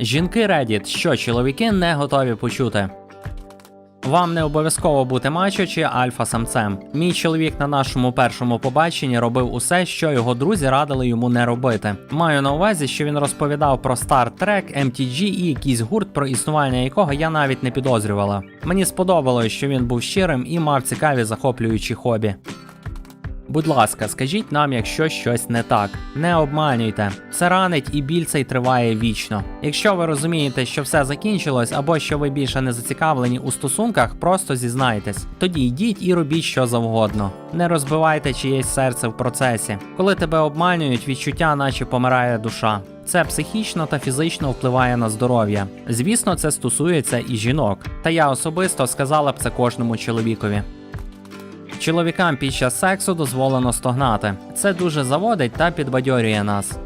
Жінки Reddit, що чоловіки не готові почути. Вам не обов'язково бути мачо чи альфа-самцем. Мій чоловік на нашому першому побаченні робив усе, що його друзі радили йому не робити. Маю на увазі, що він розповідав про Star Trek, MTG і якийсь гурт, про існування якого я навіть не підозрювала. Мені сподобалось, що він був щирим і мав цікаві захоплюючі хобі. Будь ласка, скажіть нам, якщо щось не так. Не обманюйте. Це ранить і біль цей триває вічно. Якщо ви розумієте, що все закінчилось, або що ви більше не зацікавлені у стосунках, просто зізнайтесь. Тоді йдіть і робіть що завгодно. Не розбивайте чиєсь серце в процесі. Коли тебе обманюють, відчуття, наче помирає душа. Це психічно та фізично впливає на здоров'я. Звісно, це стосується і жінок. Та я особисто сказала б це кожному чоловікові. Чоловікам під час сексу дозволено стогнати. Це дуже заводить та підбадьорює нас.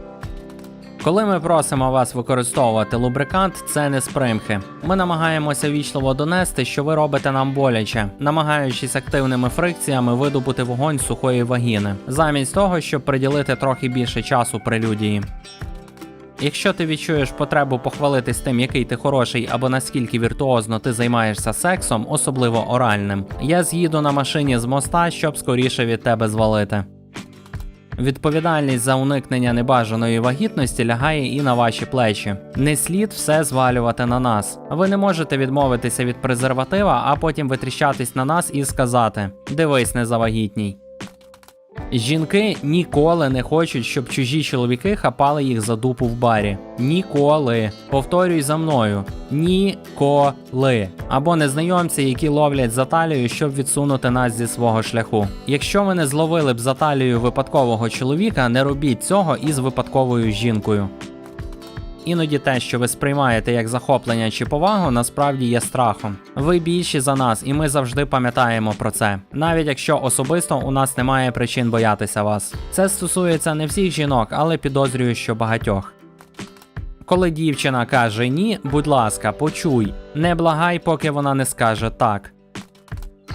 Коли ми просимо вас використовувати лубрикант, це не спримхи. Ми намагаємося вічливо донести, що ви робите нам боляче, намагаючись активними фрикціями видобути вогонь з сухої вагіни, замість того, щоб приділити трохи більше часу прелюдії. Якщо ти відчуєш потребу похвалитись тим, який ти хороший або наскільки віртуозно ти займаєшся сексом, особливо оральним, я з'їду на машині з моста, щоб скоріше від тебе звалити. Відповідальність за уникнення небажаної вагітності лягає і на ваші плечі. Не слід все звалювати на нас. Ви не можете відмовитися від презерватива, а потім витріщатись на нас і сказати: Дивись, не завагітній. Жінки ніколи не хочуть, щоб чужі чоловіки хапали їх за дупу в барі. Ніколи. Повторюй за мною. Ніколи. Або незнайомці, які ловлять за талію, щоб відсунути нас зі свого шляху. Якщо ви не зловили б за талію випадкового чоловіка, не робіть цього із випадковою жінкою. Іноді те, що ви сприймаєте як захоплення чи повагу, насправді є страхом. Ви більші за нас, і ми завжди пам'ятаємо про це, навіть якщо особисто у нас немає причин боятися вас. Це стосується не всіх жінок, але підозрюю, що багатьох. Коли дівчина каже ні, будь ласка, почуй, не благай, поки вона не скаже так.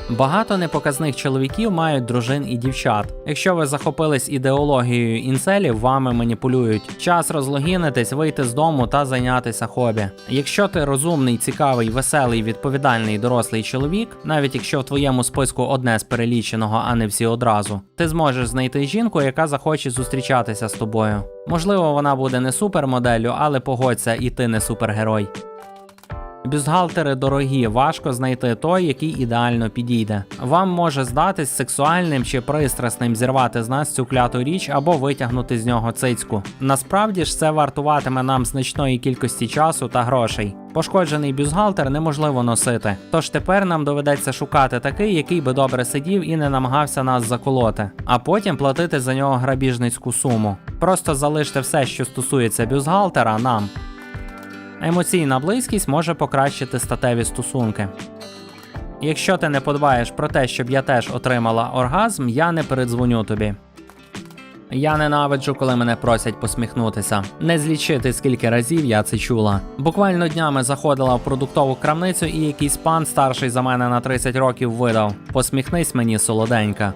Багато непоказних чоловіків мають дружин і дівчат. Якщо ви захопились ідеологією інселів, вами маніпулюють. Час розлогінитись, вийти з дому та зайнятися хобі. Якщо ти розумний, цікавий, веселий, відповідальний дорослий чоловік, навіть якщо в твоєму списку одне з переліченого, а не всі одразу, ти зможеш знайти жінку, яка захоче зустрічатися з тобою. Можливо, вона буде не супермоделлю, але погодься, і ти не супергерой. Бюстгальтери дорогі, важко знайти той, який ідеально підійде. Вам може здатись сексуальним чи пристрасним зірвати з нас цю кляту річ або витягнути з нього цицьку. Насправді ж це вартуватиме нам значної кількості часу та грошей. Пошкоджений бюстгальтер неможливо носити, тож тепер нам доведеться шукати такий, який би добре сидів і не намагався нас заколоти, а потім платити за нього грабіжницьку суму. Просто залиште все, що стосується бюстгальтера, нам. Емоційна близькість може покращити статеві стосунки. Якщо ти не подбаєш про те, щоб я теж отримала оргазм, я не передзвоню тобі. Я ненавиджу, коли мене просять посміхнутися. Не злічити, скільки разів я це чула. Буквально днями заходила в продуктову крамницю, і якийсь пан, старший за мене на 30 років, видав: Посміхнись мені, солоденька.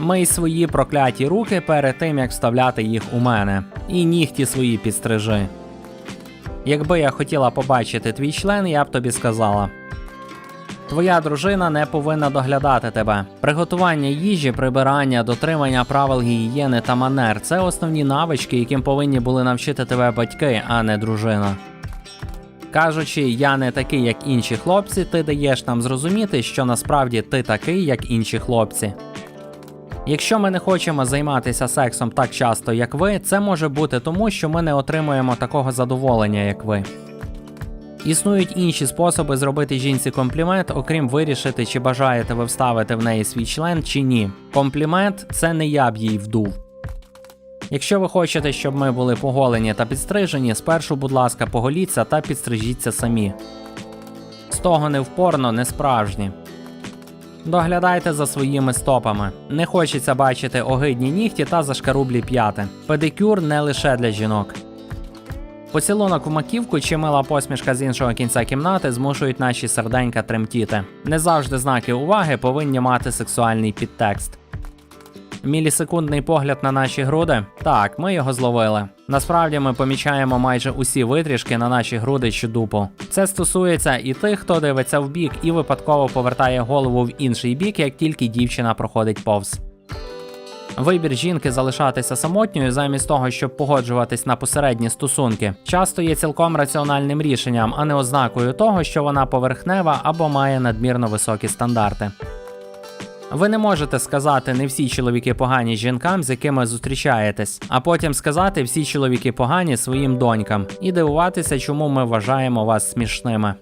Мий свої прокляті руки перед тим, як вставляти їх у мене, і нігті свої підстрижи. Якби я хотіла побачити твій член, я б тобі сказала. Твоя дружина не повинна доглядати тебе. Приготування їжі, прибирання, дотримання правил гігієни та манер це основні навички, яким повинні були навчити тебе батьки, а не дружина. Кажучи, я не такий, як інші хлопці, ти даєш нам зрозуміти, що насправді ти такий, як інші хлопці. Якщо ми не хочемо займатися сексом так часто, як ви, це може бути тому, що ми не отримуємо такого задоволення, як ви. Існують інші способи зробити жінці комплімент, окрім вирішити, чи бажаєте ви вставити в неї свій член чи ні. Комплімент це не я б їй вдув. Якщо ви хочете, щоб ми були поголені та підстрижені, спершу, будь ласка, поголіться та підстрижіться самі. Стогони в порно не справжні. Доглядайте за своїми стопами. Не хочеться бачити огидні нігті та зашкарублі п'яти. Педикюр не лише для жінок. Поцілунок в маківку чи мила посмішка з іншого кінця кімнати змушують наші серденька тремтіти. Не завжди знаки уваги повинні мати сексуальний підтекст. Мілісекундний погляд на наші груди. Так, ми його зловили. Насправді ми помічаємо майже усі витрішки на наші груди чи дупу. Це стосується і тих, хто дивиться в бік і випадково повертає голову в інший бік, як тільки дівчина проходить повз. Вибір жінки залишатися самотньою замість того, щоб погоджуватись на посередні стосунки, часто є цілком раціональним рішенням, а не ознакою того, що вона поверхнева або має надмірно високі стандарти. Ви не можете сказати не всі чоловіки погані жінкам, з якими зустрічаєтесь, а потім сказати всі чоловіки погані своїм донькам і дивуватися, чому ми вважаємо вас смішними.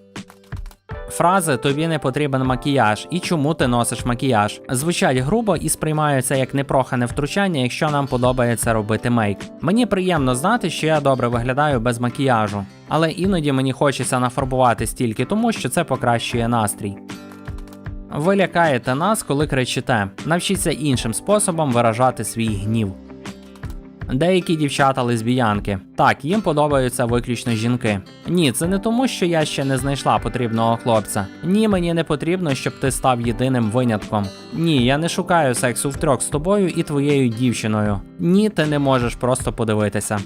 Фрази тобі не потрібен макіяж і чому ти носиш макіяж звучать грубо і сприймаються як непрохане втручання, якщо нам подобається робити мейк. Мені приємно знати, що я добре виглядаю без макіяжу, але іноді мені хочеться нафарбувати стільки тому, що це покращує настрій. Ви лякаєте нас, коли кричите. Навчіться іншим способом виражати свій гнів. Деякі дівчата лесбіянки. Так, їм подобаються виключно жінки. Ні, це не тому, що я ще не знайшла потрібного хлопця. Ні, мені не потрібно, щоб ти став єдиним винятком. Ні, я не шукаю сексу втрьох з тобою і твоєю дівчиною. Ні, ти не можеш просто подивитися.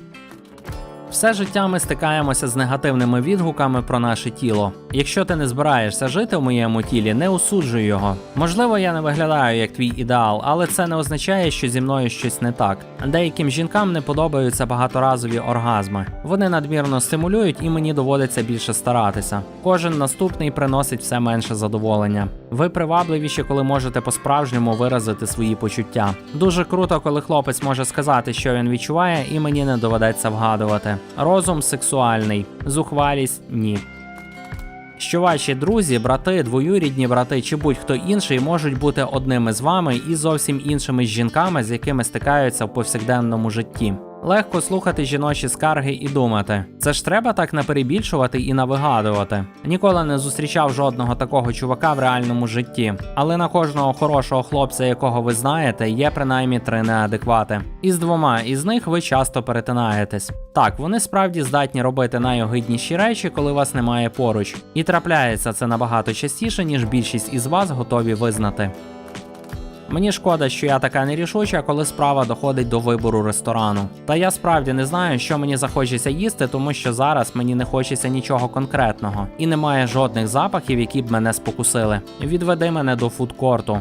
Все життя ми стикаємося з негативними відгуками про наше тіло. Якщо ти не збираєшся жити в моєму тілі, не осуджуй його. Можливо, я не виглядаю як твій ідеал, але це не означає, що зі мною щось не так. Деяким жінкам не подобаються багаторазові оргазми. Вони надмірно стимулюють і мені доводиться більше старатися. Кожен наступний приносить все менше задоволення. Ви привабливіші, коли можете по-справжньому виразити свої почуття. Дуже круто, коли хлопець може сказати, що він відчуває, і мені не доведеться вгадувати. Розум сексуальний, зухвалість ні. Що ваші друзі, брати, двоюрідні брати чи будь-хто інший можуть бути одними з вами і зовсім іншими жінками, з якими стикаються в повсякденному житті. Легко слухати жіночі скарги і думати, це ж треба так наперебільшувати і навигадувати. Ніколи не зустрічав жодного такого чувака в реальному житті, але на кожного хорошого хлопця, якого ви знаєте, є принаймні три неадеквати. І з двома із них ви часто перетинаєтесь. Так, вони справді здатні робити найогидніші речі, коли вас немає поруч, і трапляється це набагато частіше, ніж більшість із вас готові визнати. Мені шкода, що я така нерішуча, коли справа доходить до вибору ресторану. Та я справді не знаю, що мені захочеться їсти, тому що зараз мені не хочеться нічого конкретного, і немає жодних запахів, які б мене спокусили. Відведи мене до фудкорту.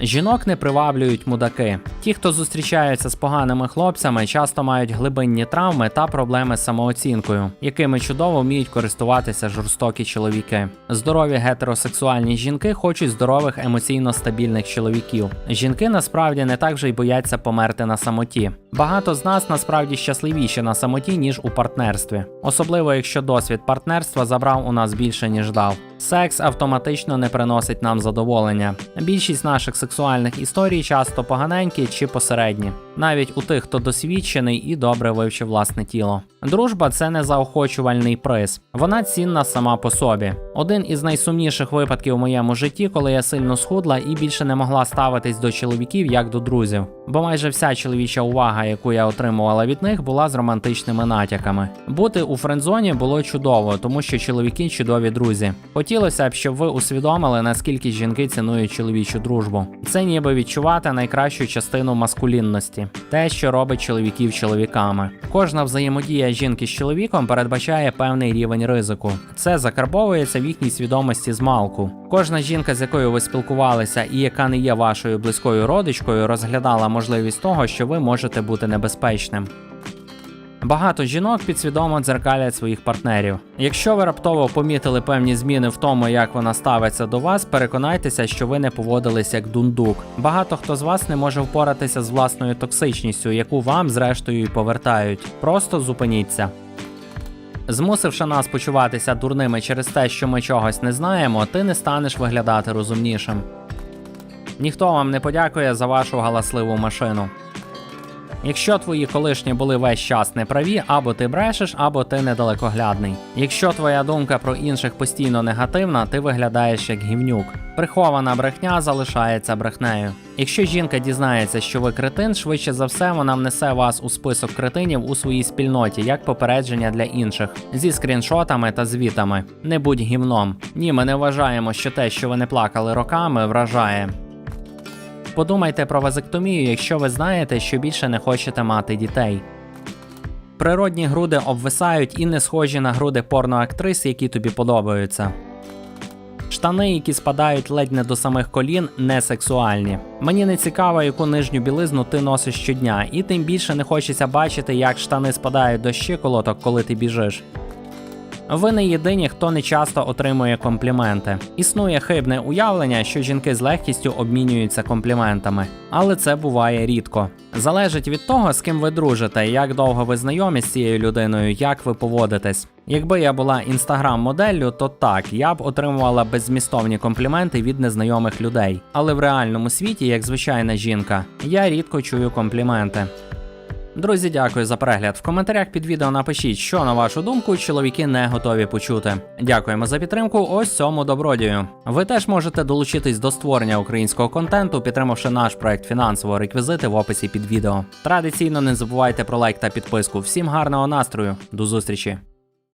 Жінок не приваблюють мудаки. Ті, хто зустрічаються з поганими хлопцями, часто мають глибинні травми та проблеми з самооцінкою, якими чудово вміють користуватися жорстокі чоловіки. Здорові гетеросексуальні жінки хочуть здорових емоційно стабільних чоловіків. Жінки насправді не так вже й бояться померти на самоті. Багато з нас насправді щасливіші на самоті, ніж у партнерстві, особливо якщо досвід партнерства забрав у нас більше ніж дав. Секс автоматично не приносить нам задоволення. Більшість наших сексуальних історій часто поганенькі чи посередні, навіть у тих, хто досвідчений і добре вивчив власне тіло. Дружба це не заохочувальний приз, вона цінна сама по собі. Один із найсумніших випадків у моєму житті, коли я сильно схудла і більше не могла ставитись до чоловіків як до друзів. Бо майже вся чоловіча увага, яку я отримувала від них, була з романтичними натяками. Бути у френдзоні було чудово, тому що чоловіки чудові друзі. Хотілося б, щоб ви усвідомили, наскільки жінки цінують чоловічу дружбу. Це ніби відчувати найкращу частину маскулінності, те, що робить чоловіків чоловіками. Кожна взаємодія жінки з чоловіком передбачає певний рівень ризику. Це закарбовується в їхній свідомості з малку. Кожна жінка, з якою ви спілкувалися і яка не є вашою близькою родичкою, розглядала можливість того, що ви можете бути небезпечним. Багато жінок підсвідомо дзеркалять своїх партнерів. Якщо ви раптово помітили певні зміни в тому, як вона ставиться до вас, переконайтеся, що ви не поводились як дундук. Багато хто з вас не може впоратися з власною токсичністю, яку вам, зрештою, і повертають. Просто зупиніться. Змусивши нас почуватися дурними через те, що ми чогось не знаємо, ти не станеш виглядати розумнішим. Ніхто вам не подякує за вашу галасливу машину. Якщо твої колишні були весь час неправі, або ти брешеш, або ти недалекоглядний. Якщо твоя думка про інших постійно негативна, ти виглядаєш як гівнюк. Прихована брехня залишається брехнею. Якщо жінка дізнається, що ви кретин, швидше за все вона внесе вас у список кретинів у своїй спільноті як попередження для інших зі скріншотами та звітами. Не будь гівном. Ні, ми не вважаємо, що те, що ви не плакали роками, вражає. Подумайте про вазектомію, якщо ви знаєте, що більше не хочете мати дітей. Природні груди обвисають і не схожі на груди порноактрис, які тобі подобаються. Штани, які спадають ледь не до самих колін, не сексуальні. Мені не цікаво, яку нижню білизну ти носиш щодня, і тим більше не хочеться бачити, як штани спадають до щиколоток, коли ти біжиш. Ви не єдині, хто не часто отримує компліменти. Існує хибне уявлення, що жінки з легкістю обмінюються компліментами, але це буває рідко. Залежить від того, з ким ви дружите, як довго ви знайомі з цією людиною, як ви поводитесь. Якби я була інстаграм-моделлю, то так, я б отримувала беззмістовні компліменти від незнайомих людей. Але в реальному світі, як звичайна жінка, я рідко чую компліменти. Друзі, дякую за перегляд. В коментарях під відео напишіть, що на вашу думку чоловіки не готові почути. Дякуємо за підтримку. Ось цьому добродію. Ви теж можете долучитись до створення українського контенту, підтримавши наш проект фінансово реквізити в описі під відео. Традиційно не забувайте про лайк та підписку. Всім гарного настрою, до зустрічі!